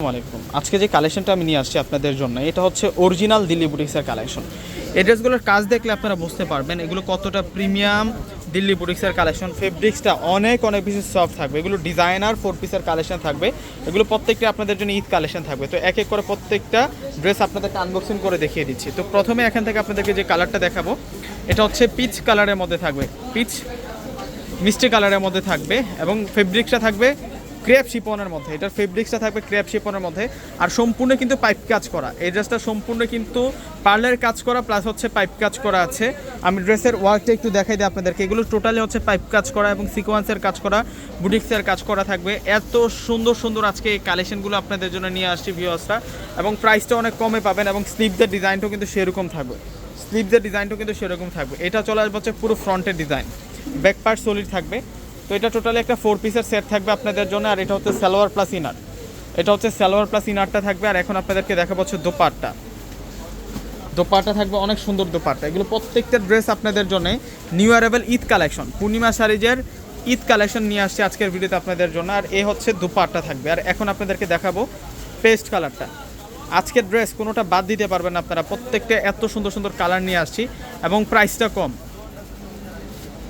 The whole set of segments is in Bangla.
আলাইকুম। আজকে যে কালেকশনটা আমি নিয়ে আসছি আপনাদের জন্য, এটা হচ্ছে অরিজিনাল দিল্লি বুটিক্সের কালেকশন এই ড্রেসগুলোর কাজ দেখলে আপনারা বুঝতে পারবেন, এগুলো কতটা প্রিমিয়াম দিল্লি বুটিক্সের কালেকশন ফেব্রিক্সটা অনেক অনেক বেশি সফট থাকবে। এগুলো ডিজাইনার ফোর পিসের কালেকশন থাকবে। এগুলো প্রত্যেকটা আপনাদের জন্য ঈদ কালেকশন থাকবে। তো এক এক করে প্রত্যেকটা ড্রেস আপনাদেরকে আনবক্সিং করে দেখিয়ে দিচ্ছি। তো প্রথমে এখান থেকে আপনাদেরকে যে কালারটা দেখাবো, এটা হচ্ছে পিচ কালারের মধ্যে থাকবে। পিচ মিষ্টি কালারের মধ্যে থাকবে এবং ফেব্রিক্সটা থাকবে ক্রেপ শিপনের মধ্যে, এটার ফেব্রিক্সটা থাকবে ক্রেপ শিপনের মধ্যে, আর সম্পূর্ণ কিন্তু পাইপ কাজ করা। এই ড্রেসটা সম্পূর্ণ কিন্তু পার্লের কাজ করা প্লাস হচ্ছে পাইপ কাজ করা আছে। আমি ড্রেসের ওয়ার্কটা একটু দেখাই দিই আপনাদেরকে। এগুলো টোটালি হচ্ছে পাইপ কাজ করা এবং সিকোয়েন্সের কাজ করা বুটিক্সের কাজ করা থাকবে। এত সুন্দর সুন্দর আজকে এই কালেকশনগুলো আপনাদের জন্য নিয়ে আসছি ভিউয়ার্সরা এবং প্রাইসটা অনেক কমে পাবেন এবং স্লিপদের ডিজাইনটাও কিন্তু সেরকম থাকবে। স্লিপদের ডিজাইনটাও কিন্তু সেরকম থাকবে। এটা চলে আসবে হচ্ছে পুরো ফ্রন্টের ডিজাইন ব্যাক পার্ট সলিড থাকবে। তো এটা টোটালি একটা ফোর পিসের সেট থাকবে আপনাদের জন্য, আর এটা হচ্ছে সালোয়ার প্লাস ইনার এটা হচ্ছে সালোয়ার প্লাস ইনারটা থাকবে, আর এখন আপনাদেরকে দেখাবো হচ্ছে দোপাট্টা। দোপাট্টা থাকবে, অনেক সুন্দর দোপাট্টা। এগুলো প্রত্যেকটা ড্রেস আপনাদের জন্য নিউ অ্যারেবল ঈদ কালেকশন পূর্ণিমা শাড়িজের ঈদ কালেকশন নিয়ে আসছে আজকের ভিডিওতে আপনাদের জন্য, আর এ হচ্ছে দোপাট্টা থাকবে। আর এখন আপনাদেরকে দেখাবো পেস্ট কালারটা আজকের ড্রেস কোনোটা বাদ দিতে পারবেন আপনারা, প্রত্যেকটা এত সুন্দর সুন্দর কালার নিয়ে আসছি, এবং প্রাইসটা কম।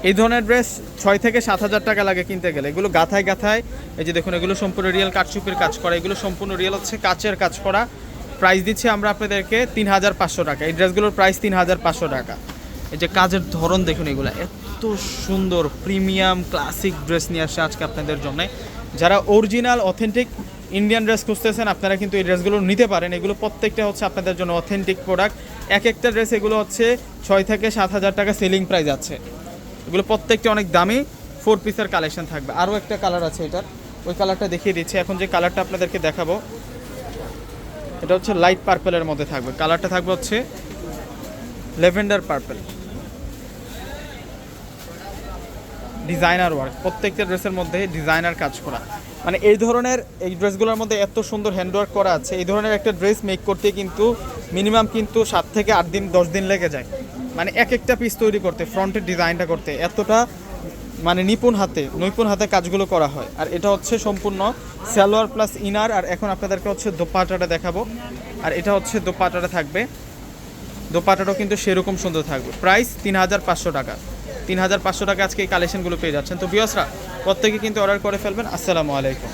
এই ধরনের ড্রেস ছয় থেকে সাত হাজার টাকা লাগে কিনতে গেলে। এগুলো গাথায় গাথায়, এই যে দেখুন, এগুলো সম্পূর্ণ রিয়েল কাঠচুপির কাজ করা, এগুলো সম্পূর্ণ রিয়েল হচ্ছে কাচের কাজ করা। প্রাইস দিচ্ছি আমরা আপনাদেরকে তিন হাজার পাঁচশো টাকা। এই ড্রেসগুলোর প্রাইস তিন হাজার পাঁচশো টাকা। এই যে কাজের ধরন দেখুন এগুলো, এত সুন্দর প্রিমিয়াম ক্লাসিক ড্রেস নিয়ে আসছে আজকে আপনাদের জন্য। যারা অরিজিনাল অথেন্টিক ইন্ডিয়ান ড্রেস খুঁজতেছেন, আপনারা কিন্তু এই ড্রেসগুলো নিতে পারেন। এগুলো প্রত্যেকটা হচ্ছে আপনাদের জন্য অথেন্টিক প্রোডাক্ট এক একটা ড্রেস এগুলো হচ্ছে ছয় থেকে সাত হাজার টাকা সেলিং প্রাইস আছে। এগুলো প্রত্যেকটা অনেক দামি ফোর পিসের কালেকশন থাকবে। আরও একটা কালার আছে এটার। ওই কালারটা দেখিয়ে দিচ্ছি। এখন যে কালারটা আপনাদেরকে দেখাবো, এটা হচ্ছে লাইট পার্পেলের মধ্যে থাকবে। কালারটা থাকবে হচ্ছে লেভেন্ডার পার্পেল ডিজাইনার ওয়ার্ক প্রত্যেকটা ড্রেসের মধ্যে ডিজাইনার কাজ করা। মানে এই ধরনের এই ড্রেসগুলোর মধ্যে এত সুন্দর হ্যান্ডওয়ার্ক করা আছে। এই ধরনের একটা ড্রেস মেক করতে কিন্তু মিনিমাম কিন্তু সাত থেকে আট দিন, দশ দিন লেগে যায়। মানে এক একটা পিস তৈরি করতে ফ্রন্টের ডিজাইনটা করতে, এতটা মানে নিপুণ হাতে, নৈপুণ হাতে কাজগুলো করা হয়। আর এটা হচ্ছে সম্পূর্ণ সালোয়ার প্লাস ইনার আর এখন আপনাদেরকে হচ্ছে দোপাটাটা দেখাবো। আর এটা হচ্ছে দোপাটাটা থাকবে। দোপাটাটাও কিন্তু সেরকম সুন্দর থাকবে। প্রাইস তিন হাজার পাঁচশো টাকা। তিন হাজার পাঁচশো টাকা আজকে এই কালেকশনগুলো পেয়ে যাচ্ছেন। তো বিয়সরা প্রত্যেকে কিন্তু অর্ডার করে ফেলবেন। আসসালামু আলাইকুম।